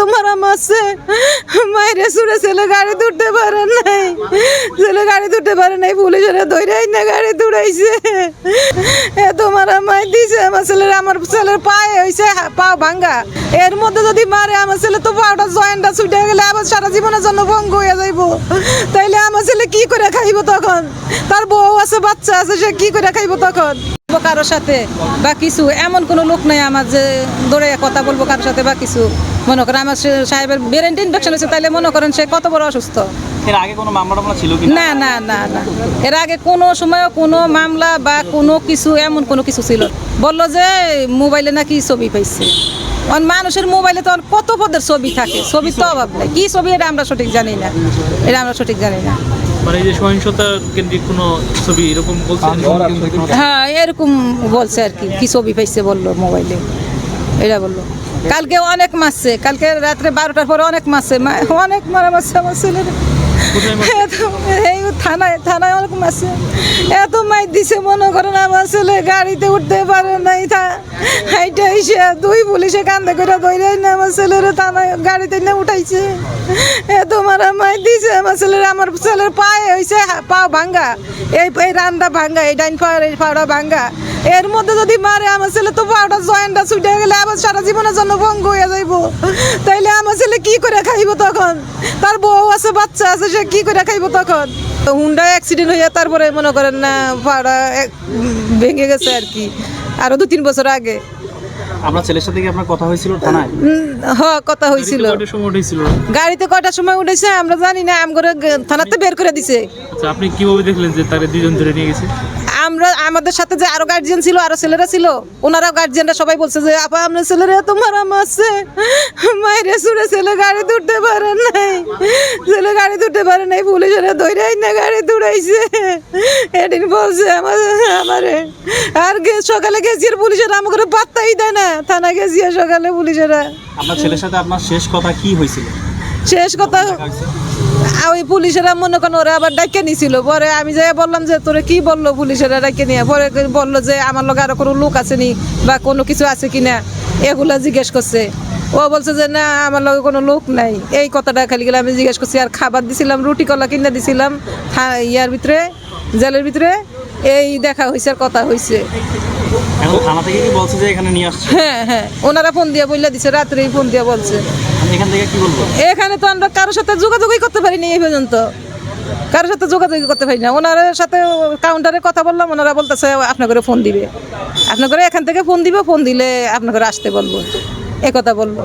তোমার মাসে মাইরে সুরে ছেলে গাড়ি তুলতে পারে নাই। ছেলে গাড়ি তুলতে পারে নাই, পুলিশেরা ধৈরাই না গাড়ি তুড়াইছে এ তোমার মাই দিছে, আমার ছেলের আমার ছেলের পায়ে হইছে পা ভাঙ্গা। এর মধ্যে যদি মারে, আমার ছেলে তো পাউটা জয়েন্টটা ছুটে গেলে আবার সারা জীবনের জন্য ভঙ্গ হয়ে যাইব। তাইলে আমার ছেলে কি করে খাইব তখন? তার বউ আছে, বাচ্চা আছে, সে কি করে খাইব তখন? কারোর সাথে বা কিছু। এমন কোনো লোক নাই আমার যে দৌড়ে কথা বলব কারোর সাথে বা কিছু। মনে করেন আমার সাহেবের ব্রেন ইনফেকশন হয়েছে তাইলে মনে করেন সে কত বড় অসুস্থ। এর আগে কোনো মামলা টামলা ছিল কি না? না না না এর আগে কোনো সময় কোনো মামলা বা কোনো কিছু এমন কোনো কিছু ছিল। বলল যে মোবাইলে নাকি ছবি পাইছে। অন মানুষের মোবাইলে তো কত পদের ছবি থাকে? ছবির তো অভাব নাই। কি ছবি এটা আমরা সঠিক জানি না। এটা আমরা সঠিক জানি না। মানে এই যে সহিংসতা কেন্দ্রিক কোনো ছবি এরকম বলছে? হ্যাঁ এরকম বলছে আর কি। কি ছবি পাইছে বলল মোবাইলে? এটা বলল। কালকে অনেক মারছে। কালকে রাত্রে বারোটার পরে অনেক মারছে। অনেক মারা মারছে আমার ছেলের কোথায় মারছে? এত- এই থানায় থানায় অনেক মারছে। এত মাই দিছে, মনে করেন আমার ছেলে গাড়িতে উঠতে পারে নাই হাইটা এসে দুই পুলিশে কান্দে করে ধরে না আমার ছেলের থানায় গাড়িতে না উঠাইছে। এত মারা মাই দিছে, আমার ছেলের আমার ছেলের পায়ে হইছে পা ভাঙ্গা। এই এই রান্ডা ভাঙ্গা, এই ডাইন পাড়া এই পাড়া ভাঙ্গা। এর মধ্যে যদি মারে, আমার ছেলে তো পাউডার জয়েন্টটা ছুটে গেলে আবার সারা জীবনের জন্য ভঙ্গ হয়ে যাইব। তাইলে আমার ছেলে কি করে খাইব তখন? তার বউ আছে, বাচ্চা আছে, সে কি করে খাইব তখন? হুন্ডা অ্যাক্সিডেন্ট হইয়া তারপরে মনে করেন না পাউডা ভেঙে গেছে আর কি। আরও দু তিন বছর আগে। আপনার ছেলের সাথে কি আপনার কথা হয়েছিল থানায়? উম, হ কথা হয়েছিল। গাড়িতে কয়টার সময় উঠেছে আমরা জানি না আমগরে থানাতে বের করে দিছে। আচ্ছা আপনি কীভাবে দেখলেন যে তাকে দুজন ধরে নিয়ে গেছে? আমরা আমাদের সাথে যে আরও গার্জিয়ান ছিল আরও ছেলেরা ছিল ওনারাও গার্জিয়ানরা সবাই বলছে যে আপা আপনার ছেলেরা তো মারা মারছে। মাইরে সুরে ছেলে গাড়ি তুলতে পারে নাই ছেলে গাড়ি তুলতে পারে নাই পুলিশেরা দৌড়াই না গাড়ি তুড়াইছে এদিন বলছে আমার, আমারে, আর সকালে গেছি আর পুলিশেরা আমাকে পাত্তাই দেয় না। থানা গেছি সকালে পুলিশেরা। আমার ছেলের সাথে আপনার শেষ কথা কি হয়েছিল? শেষ কথা, ওই পুলিশেরা মনে করেন ওরা আবার ডাকে নিছিল। পরে আমি যাই বললাম যে, তোরে কি বলল পুলিশেরা ডাকে নিয়ে? পরে বলল যে, আমার লগে আরও কোনো লোক আছে নি বা কোনো কিছু আছে কি না এগুলা জিজ্ঞেস করছে। ও বলছে যে, না, আমার লগে কোনো লোক নাই। এই কথাটা খালি গেলে আমি জিজ্ঞেস করছি, আর খাবার দিছিলাম, রুটি কলা কিনে দিছিলাম ইয়ার ভিতরে, জেলের ভিতরে? এই দেখা হয়েছে আর কথা হয়েছে এখন থানা থেকে কি বলছে যে এখানে নিয়ে আসছে? হ্যাঁ হ্যাঁ। ওনারা ফোন দিয়ে বললে দিছে রাত্রেই ফোন দিয়ে বলছে। এখান থেকে কি বলব? এখানে তো আমরা কারোর সাথে যোগাযোগই করতে পারিনি এই পর্যন্ত। কারোর সাথে যোগাযোগই করতে পারি না ওনার সাথে কাউন্টারে কথা বললাম ওনারা বলতেছে আপনাকে ফোন দিবে। আপনাকে এখান থেকে ফোন দিবে ফোন দিলে আপনাকে আসতে বলব। এ কথা বলল